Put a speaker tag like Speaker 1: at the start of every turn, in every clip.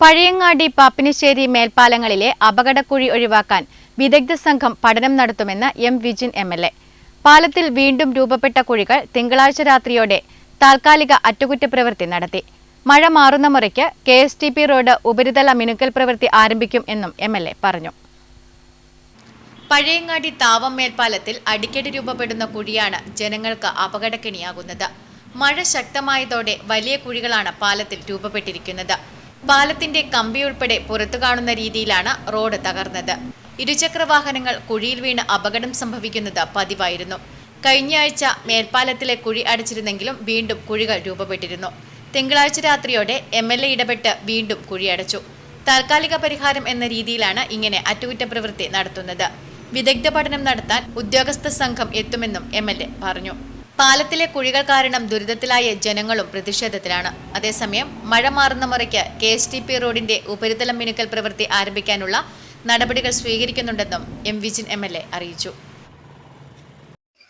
Speaker 1: പഴയങ്ങാടി പാപ്പിനിശ്ശേരി മേൽപ്പാലങ്ങളിലെ അപകടക്കുഴി ഒഴിവാക്കാൻ വിദഗ്ധ സംഘം പഠനം നടത്തുമെന്ന് M Vijin M L A. പാലത്തിൽ വീണ്ടും രൂപപ്പെട്ട കുഴികൾ തിങ്കളാഴ്ച രാത്രിയോടെ താൽക്കാലിക അറ്റകുറ്റപ്രവൃത്തി നടത്തി. മഴ മാറുന്ന മുറയ്ക്ക് K S T P road ഉപരിതല മിനുക്കൽ പ്രവൃത്തി ആരംഭിക്കും എന്നും എം എൽ എ പറഞ്ഞു. പഴയങ്ങാടി താവം മേൽപ്പാലത്തിൽ അടിക്കടി രൂപപ്പെടുന്ന കുഴിയാണ് ജനങ്ങൾക്ക് അപകടക്കിണിയാകുന്നത്. മഴ ശക്തമായതോടെ വലിയ കുഴികളാണ് പാലത്തിൽ രൂപപ്പെട്ടിരിക്കുന്നത്. പാലത്തിന്റെ കമ്പി ഉൾപ്പെടെ പുറത്തു കാണുന്ന രീതിയിലാണ് റോഡ് തകർന്നത്. ഇരുചക്ര വാഹനങ്ങൾ കുഴിയിൽ വീണ് അപകടം സംഭവിക്കുന്നത് പതിവായിരുന്നു. കഴിഞ്ഞയാഴ്ച മേൽപ്പാലത്തിലെ കുഴി അടച്ചിരുന്നെങ്കിലും വീണ്ടും കുഴികൾ രൂപപ്പെട്ടിരുന്നു. തിങ്കളാഴ്ച രാത്രിയോടെ എം എൽ എ ഇടപെട്ട് വീണ്ടും കുഴിയടച്ചു താൽക്കാലിക പരിഹാരം എന്ന രീതിയിലാണ് ഇങ്ങനെ അറ്റകുറ്റപ്രവൃത്തി നടത്തുന്നത്. വിദഗ്ധ പഠനം നടത്താൻ ഉദ്യോഗസ്ഥ സംഘം എത്തുമെന്നും എ പറഞ്ഞു. പാലത്തിലെ കുഴികൾ കാരണം ദുരിതത്തിലായ ജനങ്ങളും പ്രതിഷേധത്തിലാണ്. അതേസമയം മഴ മാറുന്ന മുറയ്ക്ക് കെ എസ് ടി പി റോഡിന്റെ ഉപരിതല മിനുക്കൽ പ്രവൃത്തി ആരംഭിക്കാനുള്ള നടപടികൾ സ്വീകരിക്കുന്നുണ്ടെന്നും M Vijin M L A അറിയിച്ചു.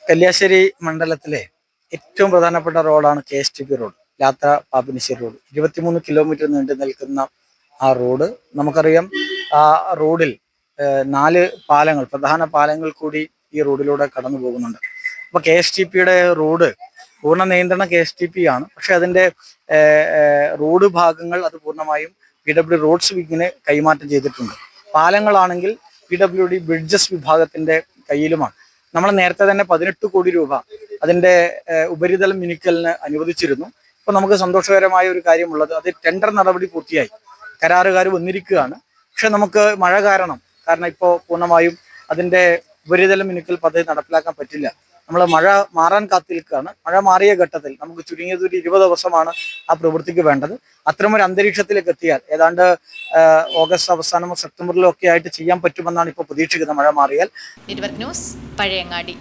Speaker 2: കല്യാശ്ശേരി മണ്ഡലത്തിലെ ഏറ്റവും പ്രധാനപ്പെട്ട റോഡാണ് K S T P road യാത്ര പാപ്പിനിശ്ശേരി റോഡ്. ഇരുപത്തിമൂന്ന് കിലോമീറ്റർ നീണ്ടു നിൽക്കുന്ന ആ റോഡ് നമുക്കറിയാം ആ റോഡിൽ നാല് പാലങ്ങൾ പ്രധാന പാലങ്ങൾ കൂടി ഈ റോഡിലൂടെ കടന്നു പോകുന്നുണ്ട് അപ്പൊ കെ എസ് ടി പിയുടെ റോഡ് പൂർണ നിയന്ത്രണം കെ എസ് ടി പി ആണ്. പക്ഷെ അതിന്റെ റോഡ് ഭാഗങ്ങൾ അത് പൂർണമായും പി ഡബ്ല്യു റോഡ്സ് വിങ്ങിന് കൈമാറ്റം ചെയ്തിട്ടുണ്ട്. പാലങ്ങളാണെങ്കിൽ പി ഡബ്ല്യു ഡി ബ്രിഡ്ജസ് വിഭാഗത്തിന്റെ കയ്യിലുമാണ്. നമ്മൾ നേരത്തെ തന്നെ പതിനെട്ട് കോടി രൂപ അതിന്റെ ഉപരിതല മിനുക്കലിന് അനുവദിച്ചിരുന്നു. ഇപ്പൊ നമുക്ക് സന്തോഷകരമായ ഒരു കാര്യമുള്ളത് അത് ടെൻഡർ നടപടി പൂർത്തിയായി. കരാറുകാർ വന്നിരിക്കുകയാണ്. പക്ഷെ നമുക്ക് മഴ കാരണം കാരണം ഇപ്പോൾ പൂർണമായും അതിന്റെ ഉപരിതല മിനുക്കൽ പദ്ധതി നടപ്പിലാക്കാൻ പറ്റില്ല. നമ്മൾ മഴ മാറാൻ കാത്തിരിക്കുകയാണ്. മഴ മാറിയ ഘട്ടത്തിൽ നമുക്ക് ചുരുങ്ങിയത് ഒരു ഇരുപത് ദിവസമാണ് ആ പ്രവൃത്തിക്ക് വേണ്ടത്. അത്തരമൊരു അന്തരീക്ഷത്തിലേക്ക് എത്തിയാൽ ഏതാണ്ട് ഓഗസ്റ്റ് അവസാനമോ സെപ്റ്റംബറിലോ ഒക്കെ ആയിട്ട് ചെയ്യാൻ പറ്റുമെന്നാണ് ഇപ്പോൾ പ്രതീക്ഷിക്കുന്നത് മഴ മാറിയാൽ.
Speaker 1: ന്യൂസ് പഴയങ്ങാടി.